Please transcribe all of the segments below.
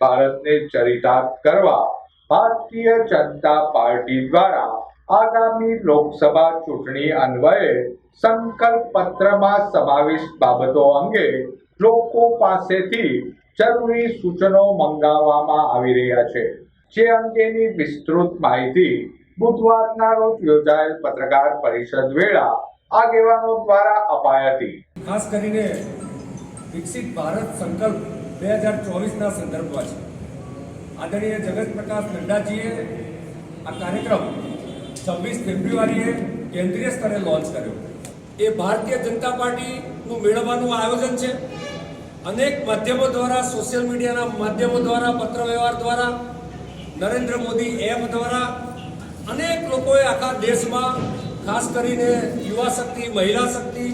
ભારતને ચરિતાર્થ કરવા ભારતીય જનતા પાર્ટી દ્વારા આગામી લોકસભા ચૂંટણી અન્વયે સંકલ્પ પત્રમાં સમાવિષ્ટ બાબતો અંગે લોકો પાસેથી જરૂરી સૂચનો મંગાવવામાં આવી રહ્યા છે. જે અંગેની વિસ્તૃત માહિતી બુધવારના રોજ યોજાયેલ પત્રકાર પરિષદ વેળા આગેવાનો દ્વારા અપાઈ હતી. ખાસ કરીને વિકસિત ભારત સંકલ્પ બે હજાર ચોવીસના સંદર્ભમાં છે. આદરણીય જગત પ્રકાશ નડ્ડાજીએ આ કાર્યક્રમ છવ્વીસ ફેબ્રુઆરીએ કેન્દ્રીય સ્તરે લોન્ચ કર્યો. એ ભારતીય જનતા પાર્ટીનું મેળવવાનું આયોજન છે. અનેક માધ્યમો દ્વારા સોશિયલ મીડિયાના માધ્યમો દ્વારા પત્ર વ્યવહાર દ્વારા, નરેન્દ્ર મોદી એપ દ્વારા અનેક લોકોએ આખા દેશમાં, ખાસ કરીને યુવા શક્તિ, મહિલા શક્તિ,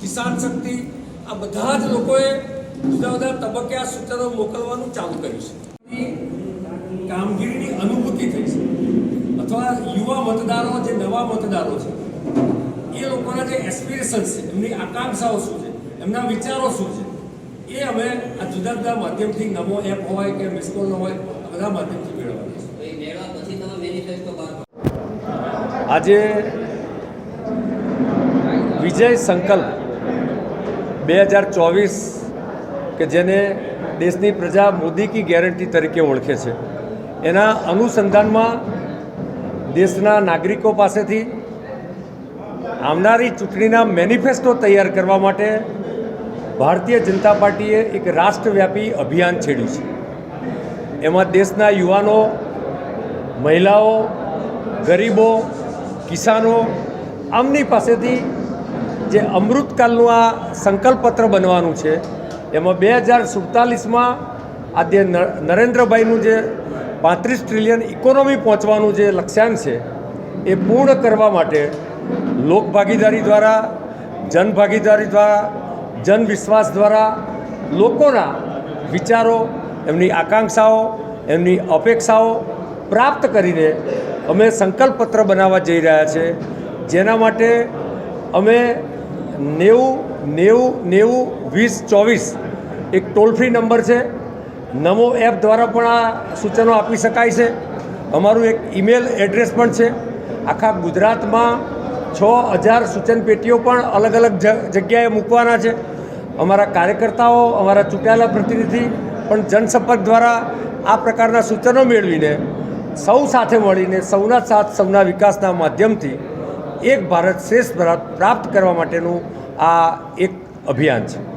કિસાન શક્તિ, આ બધા જ લોકોએ જુદા જુદા તબક્કે આ સૂચનો મોકલવાનું ચાલુ કર્યું છે. કામગીરીની અનુભૂતિ થઈ છે. અથવા યુવા મતદારો જે નવા મતદારો છે એ લોકોના જે એસ્પિરેશન્સ છે એમની આકાંક્ષાઓ શું છે એમના વિચારો શું છે એ અમે આ જુદા જુદા માધ્યમથી નમો એપ હોય કે મિસકોલ હોય બધા માધ્યમથી મેળવવાનું છે. તો એ મેળવા પછી તમે મેનિફેસ્ટો આજે વિજય સંકલ્પ બે હજાર ચોવીસ કે જેને દેશની પ્રજા મોદી કી ગેરંટી તરીકે ઓળખે છે. એના અનુસંધાનમાં દેશના નાગરિકો પાસેથી આવનારી ચૂંટણીના મેનિફેસ્ટો તૈયાર કરવા માટે ભારતીય જનતા પાર્ટીએ એક રાષ્ટ્રવ્યાપી અભિયાન છેડ્યું છે. એમાં દેશના યુવાનો, મહિલાઓ, ગરીબો, કિસાનો આમની પાસેથી જે અમૃતકાલનું આ સંકલ્પપત્ર બનવાનું છે એમાં બે હજાર સુડતાલીસમાં આ જે નરેન્દ્રભાઈનું જે પાંત્રીસ ટ્રિલિયન ઇકોનોમી પહોંચવાનું જે લક્ષ્યાંક છે, એ પૂર્ણ કરવા માટે લોકભાગીદારી દ્વારા જનભાગીદારી દ્વારા, જન વિશ્વાસ દ્વારા લોકોના વિચારો, એમની આકાંક્ષાઓ, એમની અપેક્ષાઓ પ્રાપ્ત કરીને અમે સંકલ્પપત્ર બનાવવા જઈ રહ્યા છે. જેના માટે અમે નેવું નેવું નેવું, વીસ, ચોવીસ. એક ટોલ ફ્રી નંબર છે. નમો એપ દ્વારા પણ આ સૂચનો આપી શકાય છે. અમારું એક ઈમેલ એડ્રેસ પણ છે. આખા ગુજરાતમાં છ હજાર સૂચન પેટીઓ પણ અલગ અલગ જગ્યાએ મૂકવાના છે. અમારા કાર્યકર્તાઓ, અમારા ચૂંટાયેલા પ્રતિનિધિ પણ જનસંપર્ક દ્વારા આ પ્રકારના સૂચનો મેળવીને સૌ સાથે મળીને, સૌના સાથ, સૌના વિકાસના માધ્યમથી એક ભારત શ્રેષ્ઠ ભારત પ્રાપ્ત કરવા માટેનું આ એક અભિયાન છે.